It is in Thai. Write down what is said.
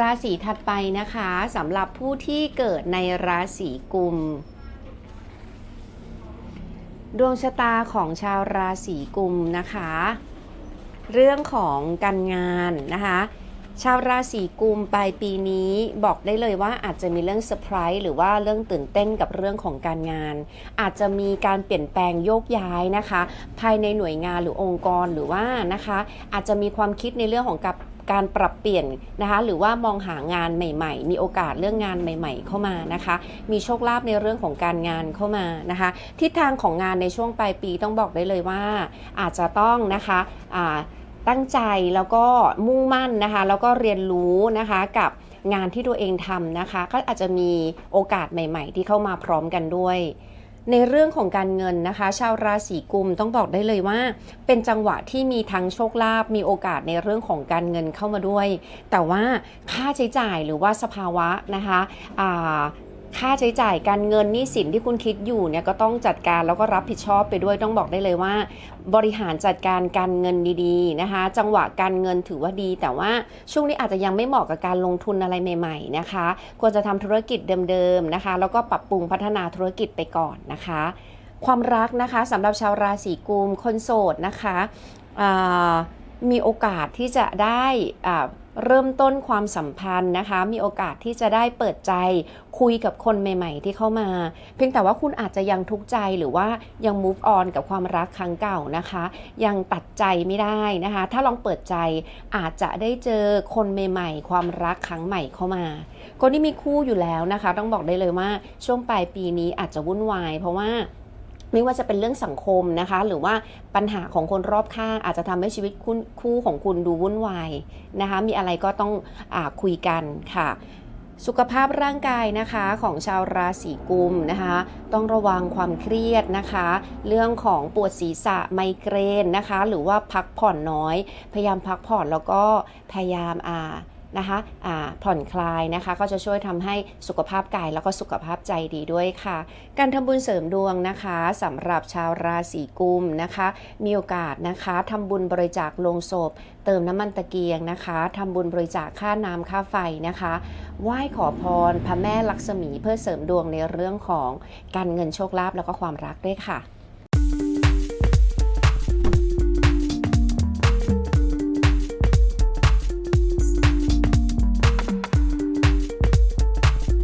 ราศีถัดไปนะคะสำหรับผู้ที่เกิดในราศีกุม ดวงชะตาของชาวราศีกุมนะคะ เรื่องของการงานนะคะชาวราศีกุมปลายปีนี้บอกได้เลยว่าอาจจะมีเรื่องเซอร์ไพรส์หรือว่าเรื่องตื่นเต้นกับเรื่องของการงาน อาจจะมีการเปลี่ยนแปลงโยกย้ายนะคะ ภายในหน่วยงานหรือองค์กรหรือว่านะคะ อาจจะมีความคิดในเรื่องของกับ การปรับเปลี่ยนนะคะหรือว่ามองหางานใหม่ ๆ มีโอกาสเรื่องงานใหม่ ๆ เข้ามานะคะ มีโชคลาภในเรื่องของการงานเข้ามานะคะ ทิศทางของงานในช่วงปลายปีต้องบอกได้เลยว่า อาจจะต้องนะคะตั้งใจแล้วก็มุ่งมั่นนะคะ แล้วก็เรียนรู้นะคะกับงานที่ตัวเองทำนะคะ ก็อาจจะมีโอกาสใหม่ ๆ ที่เข้ามาพร้อมกันด้วย ในเรื่องของการเงินนะคะ ชาวราศีกุมต้องบอกได้เลยว่า เป็นจังหวะที่มีทั้งโชคลาภมีโอกาสในเรื่องของการเงินเข้ามาด้วย แต่ว่าค่าใช้จ่ายหรือว่าสภาวะนะคะอ่า ค่าใช้จ่ายการเงินหนี้สินที่คุณคิดอยู่เนี่ยก็ต้องจัดการแล้วก็รับผิดชอบไปด้วยต้องบอกได้เลยว่า บริหารจัดการการเงินดีๆนะคะ จังหวะการเงินถือว่าดี แต่ว่าช่วงนี้อาจจะยังไม่เหมาะกับการลงทุนอะไรใหม่ ๆนะคะ ควรจะทำธุรกิจเดิมๆนะคะ แล้วก็ปรับปรุงพัฒนาธุรกิจไปก่อนนะคะ ความรักนะคะสำหรับชาวราศีกุมคนโสดนะคะอ่า มีโอกาสที่จะได้อ่าเริ่มต้นความสัมพันธ์นะคะ มีโอกาสที่จะได้เปิดใจคุยกับคนใหม่ ๆ ที่เข้ามา เพียงแต่ว่าคุณอาจจะยังทุกข์ใจหรือว่ายัง move on กับความรักครั้งเก่านะคะ ยังตัดใจไม่ได้นะคะ ถ้าลองเปิดใจอาจจะได้เจอคนใหม่ ๆ ความรักครั้งใหม่เข้ามา คนที่มีคู่อยู่แล้วนะคะ ต้องบอกได้เลยว่าช่วงปลายปีนี้อาจจะวุ่นวาย เพราะว่า ไม่ว่าจะเป็นเรื่องสังคมนะคะ หรือว่าปัญหาของคนรอบข้างอาจจะทำให้ชีวิตค,คู่ของคุณดูวุ่นวายนะคะ มีอะไรก็ต้องอคุยกันค่ะสุขภาพร่างกายนะคะของชาวราศีกุมนะคะ ต้องระวังความเครียดนะคะ เรื่องของปวดศีรษะไมเกรนนะคะ หรือว่าพักผ่อนน้อย พยายามพักผ่อนแล้วก็พยายามอ่า นะคะผ่อนคลายนะคะ ก็จะช่วยทำให้สุขภาพกายแล้วก็สุขภาพใจดีด้วยค่ะ การทำบุญเสริมดวงนะคะสำหรับชาวราศีกุมนะคะ มีโอกาสนะคะทำบุญบริจาคโลงศพ เติมน้ำมันตะเกียงนะคะทำบุญบริจาคค่าน้ำค่าไฟนะคะ ไหว้ขอพรพระแม่ลักษมีเพื่อเสริมดวงในเรื่องของการเงินโชคลาภแล้วก็ความรักด้วยค่ะ